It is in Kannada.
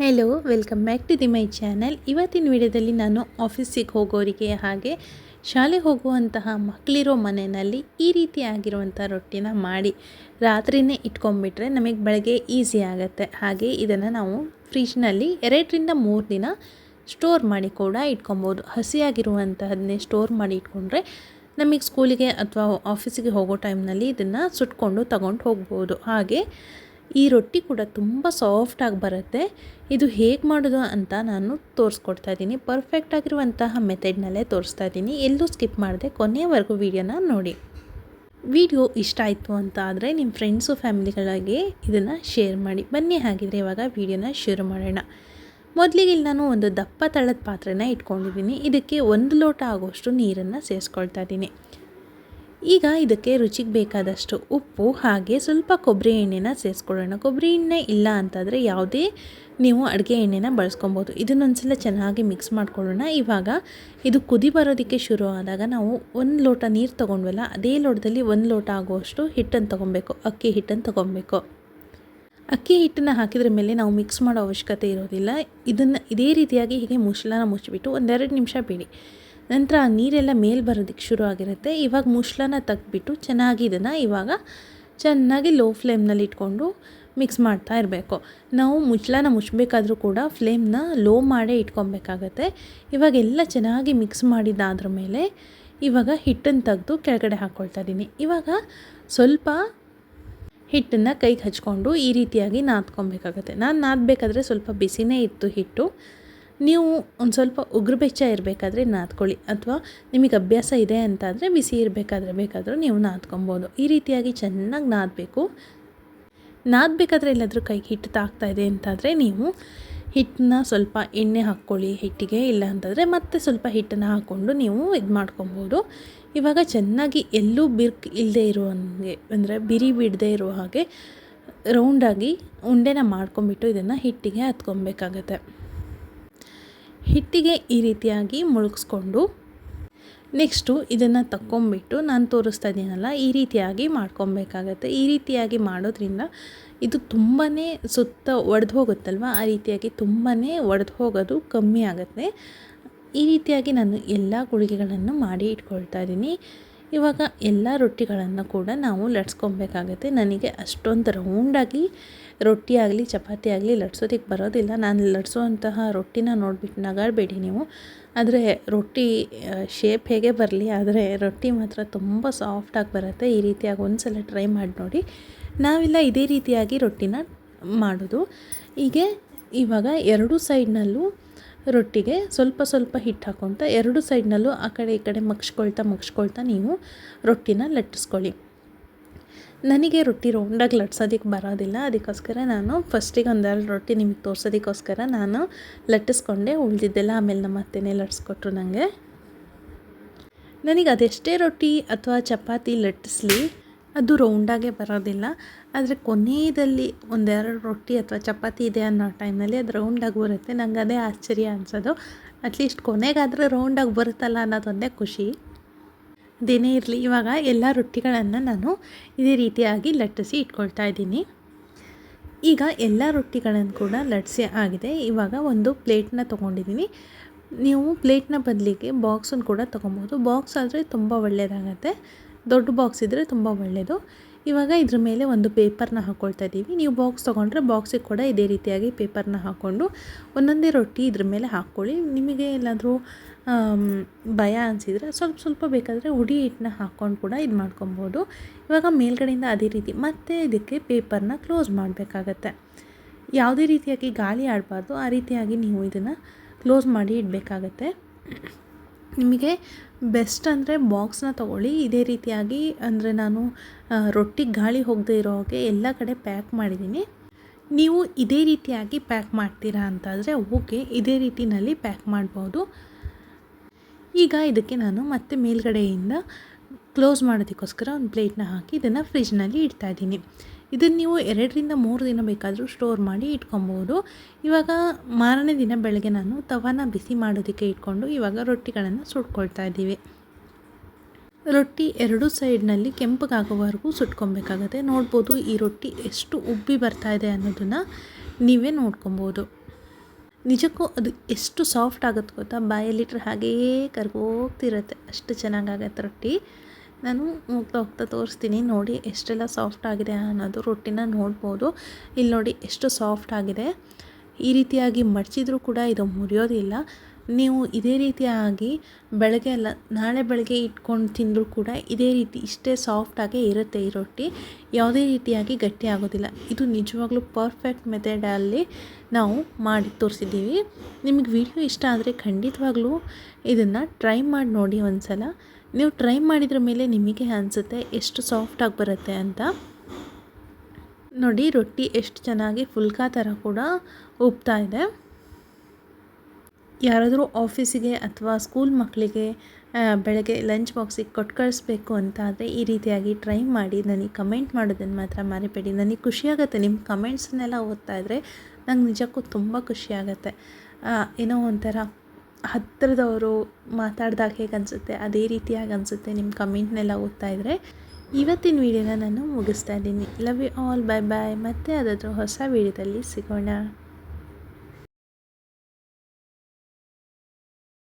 Hello welcome back to the my channel ಇವತ್ತಿನ ವಿಡಿಯೋದಲ್ಲಿ ನಾನು ಆಫೀಸಿಗೆ ಹೋಗೋರಿಗೆ ಹಾಗೆ ಶಾಲೆ ಹೋಗುವಂತಹ ಮಕ್ಕಳಿರೋ ಮನೆಯಲ್ಲಿ ಈ ರೀತಿ ಆಗಿರುವಂಥ ರೊಟ್ಟಿನ ಮಾಡಿ ರಾತ್ರಿನೇ ಇಟ್ಕೊಂಡ್ಬಿಟ್ರೆ ನಮಗೆ ಬೆಳಗ್ಗೆ ಈಸಿ ಆಗುತ್ತೆ. ಹಾಗೆ ಇದನ್ನು ನಾವು ಫ್ರಿಜ್ನಲ್ಲಿ ಎರಡರಿಂದ ಮೂರು ದಿನ ಸ್ಟೋರ್ ಮಾಡಿ ಕೂಡ ಇಟ್ಕೊಬೋದು. ಹಸಿಯಾಗಿರುವಂತಹದನ್ನೇ ಸ್ಟೋರ್ ಮಾಡಿ ಇಟ್ಕೊಂಡ್ರೆ ನಮಗೆ ಸ್ಕೂಲಿಗೆ ಅಥವಾ ಆಫೀಸಿಗೆ ಹೋಗೋ ಟೈಮ್ನಲ್ಲಿ ಇದನ್ನು ಸುಟ್ಕೊಂಡು ತಗೊಂಡು ಹೋಗ್ಬೋದು. ಹಾಗೆ ಈ ರೊಟ್ಟಿ ಕೂಡ ತುಂಬ ಸಾಫ್ಟಾಗಿ ಬರುತ್ತೆ. ಇದು ಹೇಗೆ ಮಾಡೋದು ಅಂತ ನಾನು ತೋರಿಸ್ಕೊಡ್ತಾ ಇದ್ದೀನಿ. ಪರ್ಫೆಕ್ಟ್ ಆಗಿರುವಂತಹ ಮೆಥಡ್ನಲ್ಲೇ ತೋರಿಸ್ತಾ ಇದ್ದೀನಿ. ಎಲ್ಲೂ ಸ್ಕಿಪ್ ಮಾಡಿದೆ ಕೊನೆಯವರೆಗೂ ವಿಡಿಯೋನ ನೋಡಿ. ವಿಡಿಯೋ ಇಷ್ಟ ಆಯಿತು ಅಂತ ಆದರೆ ನಿಮ್ಮ ಫ್ರೆಂಡ್ಸು ಫ್ಯಾಮಿಲಿಗಳಾಗಿ ಇದನ್ನು ಶೇರ್ ಮಾಡಿ. ಬನ್ನಿ ಹಾಗಿದ್ರೆ ಇವಾಗ ವೀಡಿಯೋನ ಶುರು ಮಾಡೋಣ. ಮೊದಲಿಗೆ ಇಲ್ಲಿ ನಾನು ಒಂದು ದಪ್ಪ ತಳದ ಪಾತ್ರೆನ ಇಟ್ಕೊಂಡಿದ್ದೀನಿ. ಇದಕ್ಕೆ ಒಂದು ಲೋಟ ಆಗೋಷ್ಟು ನೀರನ್ನು ಸೇರಿಸ್ಕೊಳ್ತಾ ಇದ್ದೀನಿ. ಈಗ ಇದಕ್ಕೆ ರುಚಿಗೆ ಬೇಕಾದಷ್ಟು ಉಪ್ಪು, ಹಾಗೆ ಸ್ವಲ್ಪ ಕೊಬ್ಬರಿ ಎಣ್ಣೆನ ಸೇರಿಸ್ಕೊಳ್ಳೋಣ. ಕೊಬ್ಬರಿ ಎಣ್ಣೆ ಇಲ್ಲ ಅಂತಂದರೆ ಯಾವುದೇ ನೀವು ಅಡುಗೆ ಎಣ್ಣೆನ ಬಳಸ್ಕೊಬೋದು. ಇದನ್ನೊಂದ್ಸಲ ಚೆನ್ನಾಗಿ ಮಿಕ್ಸ್ ಮಾಡ್ಕೊಳ್ಳೋಣ. ಇವಾಗ ಇದು ಕುದಿ ಬರೋದಕ್ಕೆ ಶುರು ಆದಾಗ ನಾವು ಒಂದು ಲೋಟ ನೀರು ತೊಗೊಂಡ್ವಲ್ಲ, ಅದೇ ಲೋಟದಲ್ಲಿ ಒಂದು ಲೋಟ ಆಗುವಷ್ಟು ಹಿಟ್ಟನ್ನು ತೊಗೊಬೇಕು. ಅಕ್ಕಿ ಹಿಟ್ಟನ್ನು ತೊಗೊಬೇಕು. ಅಕ್ಕಿ ಹಿಟ್ಟನ್ನು ಹಾಕಿದ್ರ ಮೇಲೆ ನಾವು ಮಿಕ್ಸ್ ಮಾಡೋ ಅವಶ್ಯಕತೆ ಇರೋದಿಲ್ಲ. ಇದನ್ನು ಇದೇ ರೀತಿಯಾಗಿ ಹೀಗೆ ಮುಚ್ಚಲನ ಮುಚ್ಚಿಬಿಟ್ಟು ಒಂದೆರಡು ನಿಮಿಷ ಬಿಡಿ. ನಂತರ ಆ ನೀರೆಲ್ಲ ಮೇಲೆ ಬರೋದಕ್ಕೆ ಶುರು ಆಗಿರುತ್ತೆ. ಇವಾಗ ಮುಷ್ಲನ ತೆಗ್ದುಬಿಟ್ಟು ಚೆನ್ನಾಗಿ ಇದನ್ನು ಇವಾಗ ಚೆನ್ನಾಗಿ ಲೋ ಫ್ಲೇಮ್ನಲ್ಲಿ ಇಟ್ಕೊಂಡು ಮಿಕ್ಸ್ ಮಾಡ್ತಾ ಇರಬೇಕು. ನಾವು ಮುಚ್ಚಳನ ಮುಚ್ಚಬೇಕಾದ್ರೂ ಕೂಡ ಫ್ಲೇಮ್ನ ಲೋ ಮಾಡೇ ಇಟ್ಕೊಬೇಕಾಗತ್ತೆ. ಇವಾಗ ಎಲ್ಲ ಚೆನ್ನಾಗಿ ಮಿಕ್ಸ್ ಮಾಡಿದ್ದಾದ್ರ ಮೇಲೆ ಇವಾಗ ಹಿಟ್ಟನ್ನು ತೆಗೆದು ಕೆಳಗಡೆ ಹಾಕ್ಕೊಳ್ತಾ ಇದ್ದೀನಿ ಇವಾಗ ಸ್ವಲ್ಪ ಹಿಟ್ಟನ್ನು ಕೈಗೆ ಹಚ್ಕೊಂಡು ಈ ರೀತಿಯಾಗಿ ನಾದ್ಕೊಬೇಕಾಗತ್ತೆ. ನಾನು ನಾದಬೇಕಾದ್ರೆ ಸ್ವಲ್ಪ ಬಿಸಿನೇ ಇತ್ತು ಹಿಟ್ಟು. ನೀವು ಒಂದು ಸ್ವಲ್ಪ ಉಗುರು ಬೆಚ್ಚ ಇರಬೇಕಾದ್ರೆ ನಾದ್ಕೊಳ್ಳಿ. ಅಥವಾ ನಿಮಗೆ ಅಭ್ಯಾಸ ಇದೆ ಅಂತಾದರೆ ಬಿಸಿ ಇರಬೇಕಾದ್ರೆ ಬೇಕಾದರೂ ನೀವು ನಾದ್ಕೊಬೋದು. ಈ ರೀತಿಯಾಗಿ ಚೆನ್ನಾಗಿ ನಾದಬೇಕು. ನಾದಬೇಕಾದ್ರೆ ಎಲ್ಲಾದರೂ ಕೈಗೆ ಹಿಟ್ಟು ಇದೆ ಅಂತಾದರೆ ನೀವು ಹಿಟ್ಟನ್ನ ಸ್ವಲ್ಪ ಎಣ್ಣೆ ಹಾಕ್ಕೊಳ್ಳಿ ಹಿಟ್ಟಿಗೆ, ಇಲ್ಲ ಅಂತಂದರೆ ಮತ್ತೆ ಸ್ವಲ್ಪ ಹಿಟ್ಟನ್ನು ಹಾಕ್ಕೊಂಡು ನೀವು ಇದು ಮಾಡ್ಕೊಬೋದು. ಇವಾಗ ಚೆನ್ನಾಗಿ ಎಲ್ಲೂ ಬಿರ್ಕ್ ಇಲ್ಲದೆ ಇರೋ ಹಂಗೆ, ಅಂದರೆ ಬಿರಿ ಬಿಡದೆ ಇರೋ ಹಾಗೆ ರೌಂಡಾಗಿ ಉಂಡೆನ ಮಾಡ್ಕೊಂಬಿಟ್ಟು ಇದನ್ನು ಹಿಟ್ಟಿಗೆ ಹತ್ಕೊಬೇಕಾಗತ್ತೆ. ಹಿಟ್ಟಿಗೆ ಈ ರೀತಿಯಾಗಿ ಮುಳುಗಿಸ್ಕೊಂಡು ನೆಕ್ಸ್ಟು ಇದನ್ನು ತಕ್ಕೊಂಬಿಟ್ಟು ನಾನು ತೋರಿಸ್ತಾ ಇದ್ದೀನಲ್ಲ, ಈ ರೀತಿಯಾಗಿ ಮಾಡ್ಕೊಬೇಕಾಗತ್ತೆ. ಈ ರೀತಿಯಾಗಿ ಮಾಡೋದ್ರಿಂದ ಇದು ತುಂಬಾ ಸುತ್ತ ಒಡೆದು ಹೋಗುತ್ತಲ್ವ? ಆ ರೀತಿಯಾಗಿ ತುಂಬಾ ಒಡೆದು ಹೋಗೋದು ಕಮ್ಮಿ ಆಗುತ್ತೆ. ಈ ರೀತಿಯಾಗಿ ನಾನು ಎಲ್ಲ ಗುಳಿಗೆಗಳನ್ನು ಮಾಡಿ ಇಟ್ಕೊಳ್ತಾ ಇದ್ದೀನಿ. ಇವಾಗ ಎಲ್ಲ ರೊಟ್ಟಿಗಳನ್ನು ಕೂಡ ನಾವು ಲಟ್ಸ್ಕೊಬೇಕಾಗತ್ತೆ. ನನಗೆ ಅಷ್ಟೊಂದು ರೌಂಡಾಗಿ ರೊಟ್ಟಿ ಆಗಲಿ, ಚಪಾತಿ ಆಗಲಿ ಲಟ್ಸೋದಕ್ಕೆ ಬರೋದಿಲ್ಲ. ನಾನು ಲಟ್ಸೋವಂತಹ ರೊಟ್ಟಿನ ನೋಡಿಬಿಟ್ಟು ನಗಾಡಬೇಡಿ ನೀವು. ಆದರೆ ರೊಟ್ಟಿ ಶೇಪ್ ಹೇಗೆ ಬರಲಿ, ಆದರೆ ರೊಟ್ಟಿ ಮಾತ್ರ ತುಂಬ ಸಾಫ್ಟಾಗಿ ಬರುತ್ತೆ. ಈ ರೀತಿಯಾಗಿ ಒಂದು ಸಲ ಟ್ರೈ ಮಾಡಿ ನೋಡಿ. ನಾವೆಲ್ಲ ಇದೇ ರೀತಿಯಾಗಿ ರೊಟ್ಟಿನ ಮಾಡೋದು. ಹೀಗೆ ಇವಾಗ ಎರಡು ಸೈಡ್ನಲ್ಲೂ ರೊಟ್ಟಿಗೆ ಸ್ವಲ್ಪ ಸ್ವಲ್ಪ ಹಿಟ್ಟು ಹಾಕ್ಕೊಳ್ತಾ ಎರಡು ಸೈಡ್ನಲ್ಲೂ ಆ ಕಡೆ ಈ ಕಡೆ ಮಗ್ಸ್ಕೊಳ್ತಾ ಮಗ್ಸ್ಕೊಳ್ತಾ ನೀವು ರೊಟ್ಟಿನ ಲಟ್ಟಿಸ್ಕೊಳ್ಳಿ. ನನಗೆ ರೊಟ್ಟಿ ರೌಂಡಾಗಿ ಲಟ್ಸೋದಕ್ಕೆ ಬರೋದಿಲ್ಲ, ಅದಕ್ಕೋಸ್ಕರ ನಾನು ಫಸ್ಟಿಗೆ ಒಂದೆರಡು ರೊಟ್ಟಿ ನಿಮಗೆ ತೋರ್ಸೋದಕ್ಕೋಸ್ಕರ ನಾನು ಲಟ್ಟಿಸ್ಕೊಂಡೆ, ಉಳಿದಿದ್ದೆಲ್ಲ ಆಮೇಲೆ ನಮ್ಮ ಅತ್ತೆನೇ ಲಟ್ಸ್ಕೊಟ್ರು ನನಗೆ ನನಗೆ ಅದೆಷ್ಟೇ ರೊಟ್ಟಿ ಅಥವಾ ಚಪಾತಿ ಲಟ್ಟಿಸ್ಲಿ ಅದು ರೌಂಡಾಗೆ ಬರೋದಿಲ್ಲ. ಆದರೆ ಕೊನೆಯಲ್ಲಿ ಒಂದೆರಡು ರೊಟ್ಟಿ ಅಥವಾ ಚಪಾತಿ ಇದೆ ಅನ್ನೋ ಟೈಮ್ನಲ್ಲಿ ಅದು ರೌಂಡಾಗಿ ಬರುತ್ತೆ. ನಂಗೆ ಅದೇ ಆಶ್ಚರ್ಯ ಅನಿಸೋದು. ಅಟ್ಲೀಸ್ಟ್ ಕೊನೆಗಾದರೂ ರೌಂಡಾಗಿ ಬರುತ್ತಲ್ಲ ಅನ್ನೋದೊಂದೇ ಖುಷಿ. ಅದೇನೇ ಇರಲಿ. ಇವಾಗ ಎಲ್ಲ ರೊಟ್ಟಿಗಳನ್ನು ನಾನು ಇದೇ ರೀತಿಯಾಗಿ ಲಟ್ಟಿಸಿ ಇಟ್ಕೊಳ್ತಾ ಇದ್ದೀನಿ. ಈಗ ಎಲ್ಲ ರೊಟ್ಟಿಗಳನ್ನು ಕೂಡ ಲಟ್ಸಿ ಆಗಿದೆ. ಇವಾಗ ಒಂದು ಪ್ಲೇಟ್ನ ತೊಗೊಂಡಿದ್ದೀನಿ. ನೀವು ಪ್ಲೇಟ್ನ ಬದಲಿಗೆ ಬಾಕ್ಸನ್ನು ಕೂಡ ತೊಗೊಬೋದು. ಬಾಕ್ಸ್ ಆದರೆ ತುಂಬ ಒಳ್ಳೆಯದಾಗತ್ತೆ ದೊಡ್ಡ ಬಾಕ್ಸ್ ಇದ್ದರೆ ತುಂಬ ಒಳ್ಳೆಯದು ಇವಾಗ ಇದ್ರ ಮೇಲೆ ಒಂದು ಪೇಪರ್ನ ಹಾಕ್ಕೊಳ್ತಾ ಇದ್ದೀವಿ. ನೀವು ಬಾಕ್ಸ್ ತೊಗೊಂಡ್ರೆ ಬಾಕ್ಸಿಗೆ ಕೂಡ ಇದೇ ರೀತಿಯಾಗಿ ಪೇಪರ್ನ ಹಾಕ್ಕೊಂಡು ಒಂದೊಂದೇ ರೊಟ್ಟಿ ಇದ್ರ ಮೇಲೆ ಹಾಕ್ಕೊಳ್ಳಿ. ನಿಮಗೆ ಎಲ್ಲಾದರೂ ಭಯ ಅನಿಸಿದರೆ ಸ್ವಲ್ಪ ಸ್ವಲ್ಪ ಬೇಕಾದರೆ ಹುಡಿ ಹಿಟ್ಟನ್ನ ಹಾಕ್ಕೊಂಡು ಕೂಡ ಇದು ಮಾಡ್ಕೊಬೋದು. ಇವಾಗ ಮೇಲ್ಗಡೆಯಿಂದ ಅದೇ ರೀತಿ ಮತ್ತೆ ಇದಕ್ಕೆ ಪೇಪರ್ನ ಕ್ಲೋಸ್ ಮಾಡಬೇಕಾಗತ್ತೆ. ಯಾವುದೇ ರೀತಿಯಾಗಿ ಗಾಳಿ ಆಡಬಾರ್ದು. ಆ ರೀತಿಯಾಗಿ ನೀವು ಇದನ್ನು ಕ್ಲೋಸ್ ಮಾಡಿ ಇಡಬೇಕಾಗತ್ತೆ. ನಿಮಗೆ ಬೆಸ್ಟ್ ಅಂದರೆ ಬಾಕ್ಸ್ನ ತೊಗೊಳ್ಳಿ. ಇದೇ ರೀತಿಯಾಗಿ ಅಂದರೆ ನಾನು ರೊಟ್ಟಿ ಗಾಳಿ ಹೋಗದೆ ಇರೋ ಹಾಗೆ ಎಲ್ಲ ಕಡೆ ಪ್ಯಾಕ್ ಮಾಡಿದ್ದೀನಿ. ನೀವು ಇದೇ ರೀತಿಯಾಗಿ ಪ್ಯಾಕ್ ಮಾಡ್ತೀರಾ ಅಂತಾದರೆ ಓಕೆ, ಇದೇ ರೀತಿಯಲ್ಲಿ ಪ್ಯಾಕ್ ಮಾಡ್ಬೋದು. ಈಗ ಇದಕ್ಕೆ ನಾನು ಮತ್ತೆ ಮೇಲ್ಗಡೆಯಿಂದ ಕ್ಲೋಸ್ ಮಾಡೋದಕ್ಕೋಸ್ಕರ ಒಂದು ಪ್ಲೇಟ್ನ ಹಾಕಿ ಇದನ್ನು ಫ್ರಿಜ್ನಲ್ಲಿ ಇಡ್ತಾಯಿದ್ದೀನಿ ಇದನ್ನು ನೀವು ಎರಡರಿಂದ ಮೂರು ದಿನ ಬೇಕಾದರೂ ಸ್ಟೋರ್ ಮಾಡಿ ಇಟ್ಕೊಬೋದು. ಇವಾಗ ಮಾರನೇ ದಿನ ಬೆಳಗ್ಗೆ ನಾನು ತವಾನ ಬಿಸಿ ಮಾಡೋದಕ್ಕೆ ಇಟ್ಕೊಂಡು ಇವಾಗ ರೊಟ್ಟಿಗಳನ್ನು ಸುಟ್ಕೊಳ್ತಾ ಇದ್ದೀವಿ. ರೊಟ್ಟಿ ಎರಡು ಸೈಡ್ನಲ್ಲಿ ಕೆಂಪಗಾಗೋವರೆಗೂ ಸುಟ್ಕೊಬೇಕಾಗತ್ತೆ. ನೋಡ್ಬೋದು ಈ ರೊಟ್ಟಿ ಎಷ್ಟು ಉಬ್ಬಿ ಬರ್ತಾ ಇದೆ ಅನ್ನೋದನ್ನು ನೀವೇ ನೋಡ್ಕೊಬೋದು. ನಿಜಕ್ಕೂ ಅದು ಎಷ್ಟು ಸಾಫ್ಟ್ ಆಗುತ್ತೆ ಗೊತ್ತಾ? ಬಾಯಲ್ಲಿಟ್ರೆ ಹಾಗೇ ಕರ್ಗೋಗ್ತಿರುತ್ತೆ. ಅಷ್ಟು ಚೆನ್ನಾಗಾಗತ್ತೆ ರೊಟ್ಟಿ. ನಾನು ಹೋಗ್ತಾ ಹೋಗ್ತಾ ತೋರಿಸ್ತೀನಿ. ನೋಡಿ ಎಷ್ಟೆಲ್ಲ ಸಾಫ್ಟ್ ಆಗಿದೆ ಅನ್ನೋದು ರೊಟ್ಟಿನ ನೋಡ್ಬೋದು. ಇಲ್ಲಿ ನೋಡಿ ಎಷ್ಟು ಸಾಫ್ಟ್ ಆಗಿದೆ. ಈ ರೀತಿಯಾಗಿ ಮಡಚಿದ್ರೂ ಕೂಡ ಇದು ಮುರಿಯೋದಿಲ್ಲ. ನೀವು ಇದೇ ರೀತಿಯಾಗಿ ಬೆಳಗ್ಗೆ ಅಲ್ಲ, ನಾಳೆ ಬೆಳಗ್ಗೆ ಇಟ್ಕೊಂಡು ತಿಂದರೂ ಕೂಡ ಇದೇ ರೀತಿ, ಇಷ್ಟೇ ಸಾಫ್ಟಾಗೇ ಇರುತ್ತೆ ಈ ರೊಟ್ಟಿ. ಯಾವುದೇ ರೀತಿಯಾಗಿ ಗಟ್ಟಿ ಆಗೋದಿಲ್ಲ. ಇದು ನಿಜವಾಗ್ಲೂ ಪರ್ಫೆಕ್ಟ್ ಮೆಥಡಲ್ಲಿ ನಾವು ಮಾಡಿ ತೋರಿಸಿದ್ದೀವಿ. ನಿಮಗೆ ವಿಡಿಯೋ ಇಷ್ಟ ಆದರೆ ಖಂಡಿತವಾಗ್ಲೂ ಇದನ್ನು ಟ್ರೈ ಮಾಡಿ ನೋಡಿ ಒಂದು ಸಲ ನೀವು ಟ್ರೈ ಮಾಡಿದ್ರ ಮೇಲೆ ನಿಮಗೆ ಅನಿಸುತ್ತೆ ಎಷ್ಟು ಸಾಫ್ಟಾಗಿ ಬರುತ್ತೆ ಅಂತ. ನೋಡಿ, ರೊಟ್ಟಿ ಎಷ್ಟು ಚೆನ್ನಾಗಿ ಫುಲ್ಕಾ ಥರ ಕೂಡ ಉಬ್ತಾ ಇದೆ. ಯಾರಾದರೂ ಆಫೀಸಿಗೆ ಅಥವಾ ಸ್ಕೂಲ್ ಮಕ್ಕಳಿಗೆ ಬೆಳಗ್ಗೆ ಲಂಚ್ ಬಾಕ್ಸಿಗೆ ಕೊಟ್ಟು ಕಳಿಸ್ಬೇಕು ಅಂತ ಆದರೆ ಈ ರೀತಿಯಾಗಿ ಟ್ರೈ ಮಾಡಿ. ನನಗೆ ಕಮೆಂಟ್ ಮಾಡೋದನ್ನು ಮಾತ್ರ ಮರಿಬೇಡಿ. ನನಗೆ ಖುಷಿಯಾಗುತ್ತೆ ನಿಮ್ಮ ಕಮೆಂಟ್ಸನ್ನೆಲ್ಲ ಓದ್ತಾ ಇದ್ದರೆ ನಂಗೆ ನಿಜಕ್ಕೂ ತುಂಬ ಖುಷಿಯಾಗತ್ತೆ ಏನೋ ಒಂಥರ ಹತ್ತಿರದವರು ಮಾತಾಡಿದಾಗ ಹೇಗೆ ಅನಿಸುತ್ತೆ, ಅದೇ ರೀತಿಯಾಗಿ ಅನಿಸುತ್ತೆ ನಿಮ್ಮ ಕಮೆಂಟ್ನೆಲ್ಲ ಓದ್ತಾ ಇದ್ದರೆ ಇವತ್ತಿನ ವಿಡಿಯೋನ ನಾನು ಮುಗಿಸ್ತಾ ಇದ್ದೀನಿ. Love you all bye bye ಮತ್ತೆ ಅದಾದರೂ ಹೊಸ ವೀಡಿಯೋದಲ್ಲಿ ಸಿಗೋಣ.